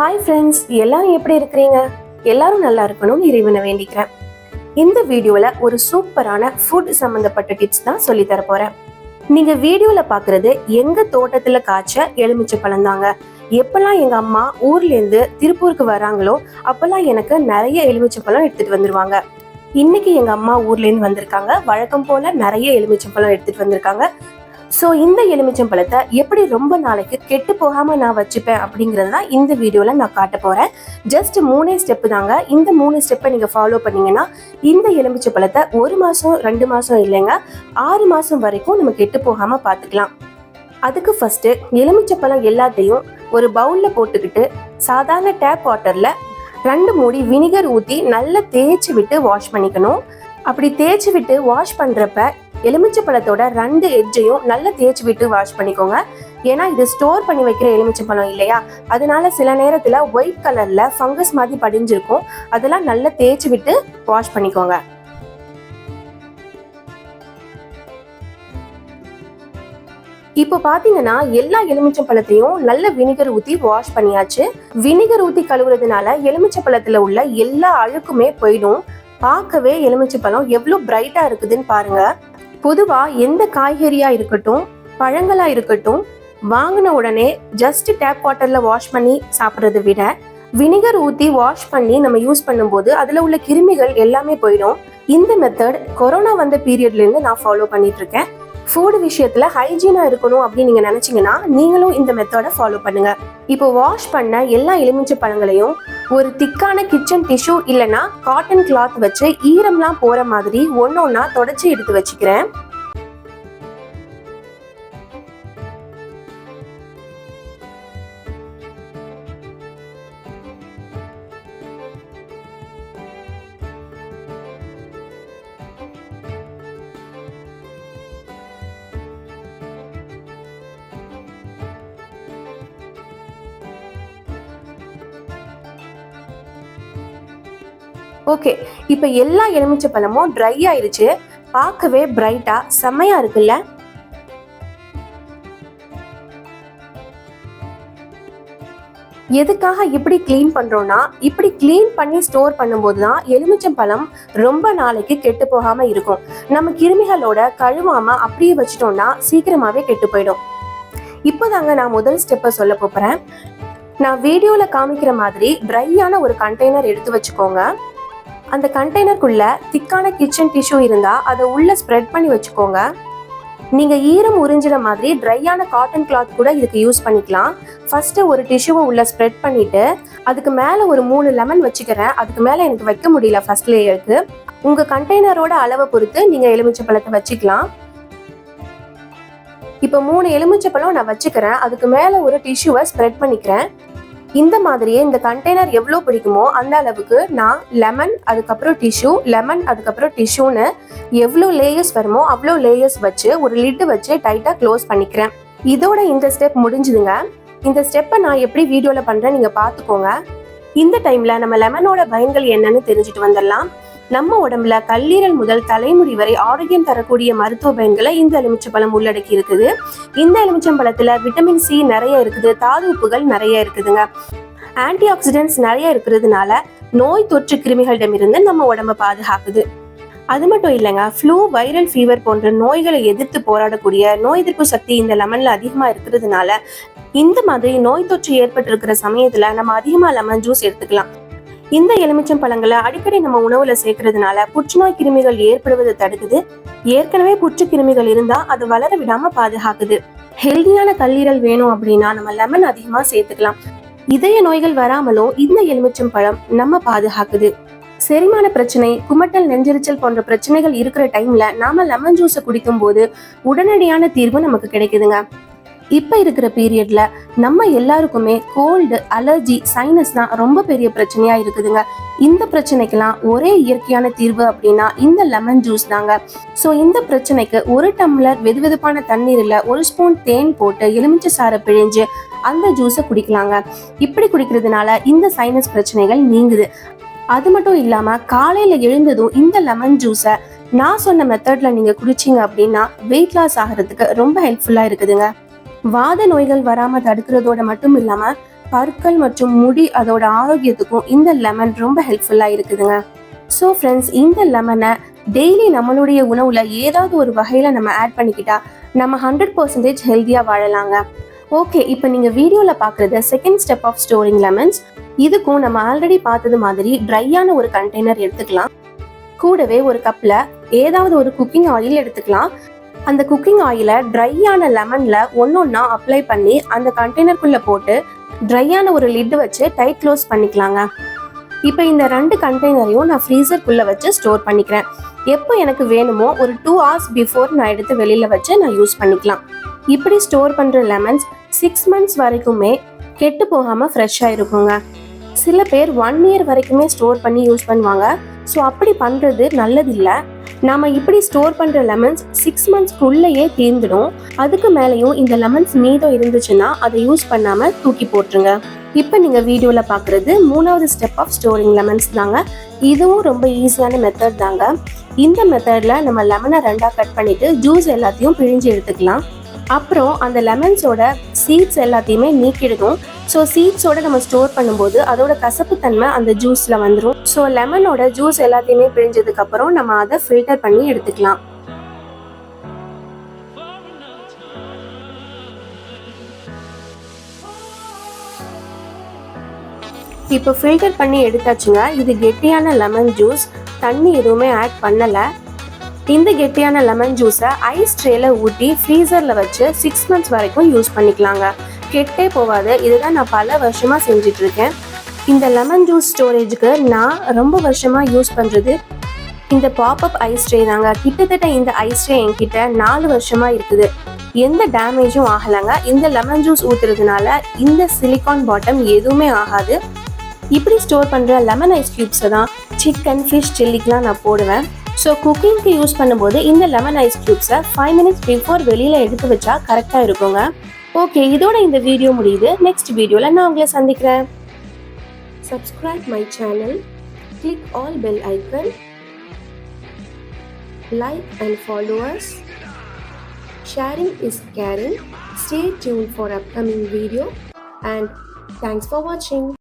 Hi friends எல்லாரும் எப்படி இருக்கிறீங்க? எல்லாரும் நல்லா இருக்கணும்னு இறைவனை வேண்டிக்கிறேன். இந்த வீடியோவில் ஒரு சூப்பரான ஃபுட் சம்மந்தப்பட்ட டிப்ஸ் தான் சொல்லி தர போறேன். நீங்க வீடியோல பாக்குறது எங்க தோட்டத்துல காய்ச்ச எலுமிச்சை பழம் தாங்க. எப்பெல்லாம் எங்க அம்மா ஊர்ல இருந்து திருப்பூருக்கு வராங்களோ அப்பெல்லாம் எனக்கு நிறைய எலுமிச்சை பழம் எடுத்துட்டு வந்துருவாங்க. இன்னைக்கு எங்க அம்மா ஊர்ல இருந்து வந்திருக்காங்க. வழக்கம் போல நிறைய எலுமிச்சை பழம் எடுத்துட்டு வந்திருக்காங்க. ஸோ இந்த எலுமிச்சம் பழத்தை எப்படி ரொம்ப நாளைக்கு கெட்டு போகாம நான் வச்சுப்பேன் அப்படிங்கிறது தான் இந்த வீடியோவில் நான் காட்ட போகிறேன் ஜஸ்ட் மூணே ஸ்டெப்பு தாங்க. இந்த மூணு ஸ்டெப்பை நீங்கள் ஃபாலோ பண்ணீங்கன்னா இந்த எலுமிச்சை பழத்தை ஒரு மாதம் ரெண்டு மாதம் இல்லைங்க ஆறு மாதம் வரைக்கும் நம்ம கெட்டு போகாமல் பார்த்துக்கலாம் அதுக்கு ஃபஸ்ட்டு எலுமிச்சை பழம் எல்லாத்தையும் ஒரு பவுலில் போட்டுக்கிட்டு சாதாரண டேப் வாட்டரில் ரெண்டு மூடி வினிகர் ஊற்றி நல்லா தேய்ச்சி விட்டு வாஷ் பண்ணிக்கணும். அப்படி தேய்ச்சி விட்டு வாஷ் பண்ணுறப்ப எலுமிச்சை பழத்தோட ரெண்டு எட்ஜையும் நல்லா தேய்ச்சி விட்டு வாஷ் பண்ணிக்கோங்க. ஏன்னா இது ஸ்டோர் பண்ணி வைக்கிற எலுமிச்சை பழம் இல்லையா? அதனால சில நேரத்துல ஒயிட் கலர்ல ஃபங்கஸ் மாதிரி படிஞ்சிருக்கும். அதெல்லாம் நல்லா தேய்ச்சி விட்டு வாஷ் பண்ணிக்கோங்க. இப்போ பாத்தீங்கன்னா எல்லா எலுமிச்சை பழத்தையும் நல்ல வினிகர் ஊத்தி வாஷ் பண்ணியாச்சு. வினிகர் ஊத்தி கழுவுறதுனால எலுமிச்சை பழத்துல உள்ள எல்லா அழுக்குமே போயிடும். பார்க்கவே எலுமிச்சை பழம் எவ்வளவு பிரைட்டா இருக்குதுன்னு பாருங்க. பொதுவாக எந்த காய்கறியாக இருக்கட்டும் பழங்களாக இருக்கட்டும் வாங்கின உடனே ஜஸ்ட் டேப் வாட்டரில் வாஷ் பண்ணி சாப்பிட்றதை விட வினிகர் ஊற்றி வாஷ் பண்ணி நம்ம யூஸ் பண்ணும்போது அதில் உள்ள கிருமிகள் எல்லாமே போயிடும். இந்த மெத்தட் கொரோனா வந்த பீரியட்லேருந்து நான் ஃபாலோ பண்ணிட்டு இருக்கேன். ஃபுட் விஷயத்துல ஹைஜீனா இருக்கணும் அப்படின்னு நீங்க நினைச்சீங்கன்னா நீங்களும் இந்த மெத்தடை ஃபாலோ பண்ணுங்க. இப்போ வாஷ் பண்ண எல்லா எலுமிச்சை பழங்களையும் ஒரு திக்கான கிச்சன் டிஷ்யூ இல்லைன்னா காட்டன் கிளாத் வச்சு ஈரம்லாம் போற மாதிரி ஒன்னொன்னா தொடச்சி எடுத்து வச்சுக்கிறேன். ஓகே இப்போ எல்லா எலுமிச்சை பழமும் ட்ரை ஆயிருச்சு. பார்க்கவே பிரைட்டா செம்மையா இருக்குல்ல? எதுக்காக இப்படி க்ளீன் பண்றோம்னா இப்படி க்ளீன் பண்ணி ஸ்டோர் பண்ணும்போது தான் எலுமிச்சம் பழம் ரொம்ப நாளைக்கு கெட்டு போகாம இருக்கும். நம்ம கிருமிகளோட கழுவாம அப்படியே வச்சிட்டோம்னா சீக்கிரமாவே கெட்டு போயிடும். இப்போதாங்க நான் முதல் ஸ்டெப்பை சொல்ல போறேன். நான் வீடியோல காமிக்கிற மாதிரி ட்ரையான ஒரு கண்டெய்னர் எடுத்து வச்சுக்கோங்க. அந்த கண்டெய்னருக்குள்ள திக்கான கிச்சன் டிஷ்யூ இருந்தா அதை உள்ள ஸ்ப்ரெட் பண்ணி வச்சுக்கோங்க. நீங்க ஈரம் உறிஞ்சிற மாதிரி ட்ரையான காட்டன் கிளாத் கூட இதுக்கு யூஸ் பண்ணிக்கலாம். ஃபர்ஸ்ட் ஒரு டிஷ்யூவை உள்ள ஸ்ப்ரெட் பண்ணிட்டு அதுக்கு மேல ஒரு மூணு லெமன் வச்சுக்கிறேன். அதுக்கு மேல எனக்கு வைக்க முடியல ஃபர்ஸ்ட் லேயருக்கு உங்க கண்டெய்னரோட அளவை பொறுத்து நீங்க எலுமிச்சை பழத்தை வச்சுக்கலாம். இப்போ மூணு எலுமிச்சை பழம் நான் வச்சுக்கிறேன். அதுக்கு மேல ஒரு டிஷ்யூவை ஸ்ப்ரெட் பண்ணிக்கிறேன். இந்த மாதிரியே இந்த கண்டெய்னர் எவ்வளோ பிடிக்குமோ அந்த அளவுக்கு நான் லெமன் அதுக்கப்புறம் டிஷ்யூ லெமன் அதுக்கப்புறம் டிஷ்யூன்னு எவ்வளோ லேயர்ஸ் வருமோ அவ்வளோ லேயர்ஸ் வச்சு ஒரு லிட்டு வச்சு டைட்டாக க்ளோஸ் பண்ணிக்கிறேன். இதோட இந்த ஸ்டெப் முடிஞ்சுதுங்க. இந்த ஸ்டெப்பை நான் எப்படி வீடியோவில் பண்ணுறேன் நீங்கள் பார்த்துக்கோங்க. இந்த டைமில் நம்ம லெமனோட பயன்கள் என்னன்னு தெரிஞ்சுட்டு வந்துடலாம். நம்ம உடம்புல கல்லீரல் முதல் தலைமுடி வரை ஆரோக்கியம் தரக்கூடிய மருத்துவ பயன்களை இந்த எலுமிச்சம்பழம் உள்ளடக்கி இருக்குது. இந்த எலுமிச்சம்பழத்துல விட்டமின் சி நிறைய இருக்குது தாது உப்புகள் நிறைய இருக்குதுங்க. ஆன்டி ஆக்சிடென்ட்ஸ் நிறைய இருக்கிறதுனால நோய் தொற்று கிருமிகளிடமிருந்து நம்ம உடம்ப பாதுகாக்குது. அது மட்டும் இல்லைங்க ஃப்ளூ வைரல் ஃபீவர் போன்ற நோய்களை எதிர்த்து போராடக்கூடிய நோய் எதிர்ப்பு சக்தி இந்த லெமன்ல அதிகமா இருக்கிறதுனால இந்த மாதிரி நோய் தொற்று ஏற்பட்டிருக்கிற சமயத்துல நம்ம அதிகமா லெமன் ஜூஸ் எடுத்துக்கலாம். இந்த எலுமிச்சம் பழங்களை அடிக்கடி நம்ம உணவுல சேர்க்கறதுனால புற்றுநோய் கிருமிகள் ஏற்படுவதை தடுக்குது. ஏற்கனவே புற்று கிருமிகள் இருந்தா அது வளர விடாம பாதுகாக்குது. ஹெல்தியான கல்லீரல் வேணும் அப்படின்னா நம்ம லெமன் அதிகமா சேர்த்துக்கலாம். இதய நோய்கள் வராமலும் இந்த எலுமிச்சம் பழம் நம்ம பாதுகாக்குது. செரிமான பிரச்சனை குமட்டல் நெஞ்செரிச்சல் போன்ற பிரச்சனைகள் இருக்கிற டைம்ல நாம லெமன் ஜூஸை குடிக்கும் போது உடனடியான தீர்வு நமக்கு கிடைக்குதுங்க. இப்ப இருக்கிற பீரியட்ல நம்ம எல்லாருக்குமே கோல்டு அலர்ஜி சைனஸ் தான் ரொம்ப பெரிய பிரச்சனையா இருக்குதுங்க. இந்த பிரச்சனைக்கெல்லாம் ஒரே இயற்கையான தீர்வு அப்படின்னா இந்த லெமன் ஜூஸ் தாங்க. ஸோ இந்த பிரச்சனைக்கு ஒரு டம்ளர் வெது வெதுப்பான தண்ணீரில் ஒரு ஸ்பூன் தேன் போட்டு எலுமிச்சை சாறை பிழிஞ்சு அந்த ஜூஸை குடிக்கலாங்க. இப்படி குடிக்கிறதுனால இந்த சைனஸ் பிரச்சனைகள் நீங்குது. அது மட்டும் இல்லாம காலையில எழுந்ததும் இந்த லெமன் ஜூஸை நான் சொன்ன மெத்தட்ல நீங்க குடிச்சிங்க அப்படின்னா வெயிட் லாஸ் ஆகிறதுக்கு ரொம்ப ஹெல்ப்ஃபுல்லா இருக்குதுங்க. வாத நோய்கள் வராம தடுக்கிறதோட மட்டும் இல்லாம பற்கள் மற்றும் முடி அதோட ஆரோக்கியத்துக்கும் இந்த லெமன் ரொம்ப ஹெல்ப்ஃபுல்லாக இருக்குதுங்க. ஸோ ஃப்ரெண்ட்ஸ் இந்த லெமனை டெய்லி நம்மளுடைய உணவுல ஏதாவது ஒரு வகையில் நம்ம ஆட் பண்ணிக்கிட்டா நம்ம ஹண்ட்ரட் பர்சன்டேஜ் ஹெல்த்தியாக வாழலாங்க. ஓகே இப்போ நீங்கள் வீடியோவில் பார்க்குறது second step of storing lemons இதுக்கும் நம்ம ஆல்ரெடி பார்த்தது மாதிரி ட்ரையான ஒரு கண்டெய்னர் எடுத்துக்கலாம். கூடவே ஒரு கப்பில் ஏதாவது ஒரு குக்கிங் ஆயில் எடுத்துக்கலாம். அந்த குக்கிங் ஆயிலை ட்ரையான லெமனில் ஒன்றொன்னா அப்ளை பண்ணி அந்த கண்டெய்னருக்குள்ளே போட்டு ட்ரையான ஒரு லிட் வச்சு டைட் க்ளோஸ் பண்ணிக்கலாங்க. இப்போ இந்த ரெண்டு கண்டெய்னரையும் நான் ஃப்ரீசர்க்குள்ளே வச்சு ஸ்டோர் பண்ணிக்கிறேன். எப்போ எனக்கு வேணுமோ ஒரு டூ ஹவர்ஸ் பிஃபோர் நான் எடுத்து வெளியில் வச்சு நான் யூஸ் பண்ணிக்கலாம். இப்படி ஸ்டோர் பண்ணுற லெமன்ஸ் சிக்ஸ் மந்த்ஸ் வரைக்குமே கெட்டு போகாமல் ஃப்ரெஷ்ஷாக இருக்குங்க சில பேர் ஒன் இயர் வரைக்குமே ஸ்டோர் பண்ணி யூஸ் பண்ணுவாங்க. ஸோ அப்படி பண்ணுறது நல்லதில்லை. நாம இப்படி ஸ்டோர் பண்ணுற லெமன்ஸ் சிக்ஸ் மந்த்ஸ்க்குள்ளேயே தீர்ந்துடும். அதுக்கு மேலேயும் இந்த லெமன்ஸ் மீதம் இருந்துச்சுன்னா அதை யூஸ் பண்ணாமல் தூக்கி போட்டுருங்க. இப்போ நீங்கள் வீடியோவில் பார்க்குறது மூணாவது ஸ்டெப் ஆஃப் ஸ்டோரிங் லெமன்ஸ் தாங்க. இதுவும் ரொம்ப ஈஸியான மெத்தட் தாங்க. இந்த மெத்தடில் நம்ம லெமனை ரெண்டாக கட் பண்ணிவிட்டு ஜூஸ் எல்லாத்தையும் பிழிஞ்சு எடுத்துக்கலாம். அப்புறம் அந்த லெமன்ஸோட சீட்ஸ் எல்லாத்தையுமே நீக்கிடுதும். ஸோ சீட்ஸோட நம்ம ஸ்டோர் பண்ணும்போது அதோட கசப்பு தன்மை அந்த ஜூஸில் வந்துடும் ஸோ லெமனோட ஜூஸ் எல்லாத்தையுமே பிழிஞ்சதுக்கு அப்புறம் நம்ம அதை ஃபில்டர் பண்ணி எடுத்துக்கலாம். இப்போ ஃபில்டர் பண்ணி எடுத்தாச்சுங்க. இது கெட்டியான லெமன் ஜூஸ் தண்ணி எதுவுமே ஆட் பண்ணலை. இந்த கெட்டியான லெமன் ஜூஸை ஐஸ் ட்ரேல ஊற்றி ஃப்ரீசரில் வச்சு சிக்ஸ் மந்த்ஸ் வரைக்கும் யூஸ் பண்ணிக்கலாங்க. கெட்டே போகாது. இதுதான் நான் பல வருஷமாக செஞ்சுட்டு இருக்கேன் இந்த லெமன் ஜூஸ் ஸ்டோரேஜுக்கு நான் ரொம்ப வருஷமாக யூஸ் பண்ணுறது இந்த பாப்அப் ஐஸ் ட்ரே தாங்க. கிட்டத்தட்ட இந்த ஐஸ் ட்ரே என்கிட்ட நாலு வருஷமாக இருக்குது. எந்த டேமேஜும் ஆகலைங்க. இந்த லெமன் ஜூஸ் ஊற்றுறதுனால இந்த சிலிக்கான் பாட்டம் எதுவுமே ஆகாது. இப்படி ஸ்டோர் பண்ணுற லெமன் ஐஸ் க்யூப்ஸை தான் சிக்கன் ஃபிஷ் சில்லிக்கெலாம் நான் போடுவேன். ஸோ குக்கிங்க்கு யூஸ் பண்ணும்போது இந்த லெமன் ஐஸ் க்யூப்ஸை ஃபைவ் மினிட்ஸ் பிஃபோர் வெளியில் எடுத்து வச்சா கரெக்டாக இருக்குங்க ஓகே இதோட இந்த வீடியோ முடியுது நெக்ஸ்ட் வீடியோவில் நான் உங்களை சந்திக்கிறேன் subscribe my channel click all bell icon like and follow us. Sharing is caring. Stay tuned for upcoming video and thanks for watching.